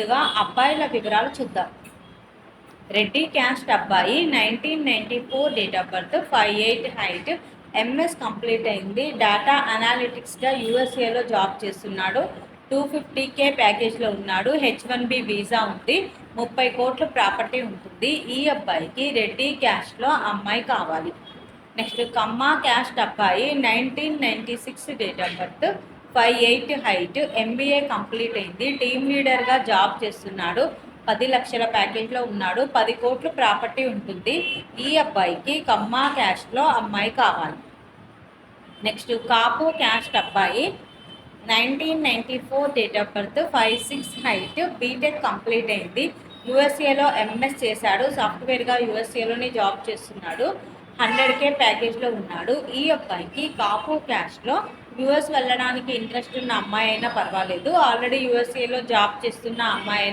ముందుగా అబ్బాయిల వివరాలు చూద్దాం. రెడ్డి క్యాస్ట్ అబ్బాయి nineteen ninety four date of birth five eight height MS complete అయింది. డేటా అనాలిటిక్స్గా యూఎస్ఏలో జాబ్ చేస్తున్నాడు. టూ ఫిఫ్టీ కే ప్యాకేజ్లో ఉన్నాడు. హెచ్ వన్ బి వీసా ఉంది. ముప్పై కోట్ల ప్రాపర్టీ ఉంటుంది. ఈ అబ్బాయికి రెడ్డి క్యాస్ట్లో అమ్మాయి కావాలి. నెక్స్ట్ కమ్మ క్యాస్ట్ అబ్బాయి nineteen ninety six date of birth five eight height MBA complete అయింది. టీమ్ లీడర్గా జాబ్ చేస్తున్నాడు. పది లక్షల ప్యాకేజ్లో ఉన్నాడు. పది కోట్లు ప్రాపర్టీ ఉంటుంది. ఈ అబ్బాయికి కమ్మ క్యాస్ట్లో అమ్మాయి కావాలి. నెక్స్ట్ కాపు క్యాస్ట్ అబ్బాయి. Nineteen ninety four date of birth five six height BTech complete అయింది. యూఎస్ఏలో ఎంఎస్ చేశాడు సాఫ్ట్వేర్గా యూఎస్ఏలోనే జాబ్ చేస్తున్నాడు హండ్రెడ్ కే ప్యాకేజ్లో ఉన్నాడు. ఈ అబ్బాయికి కాపు క్యాష్లో యూఎస్ వెళ్ళడానికి ఇంట్రెస్ట్ ఉన్న అమ్మాయి అయినా పర్వాలేదు. ఆల్రెడీ యూఎస్ఏలో జాబ్ చేస్తున్న అమ్మాయి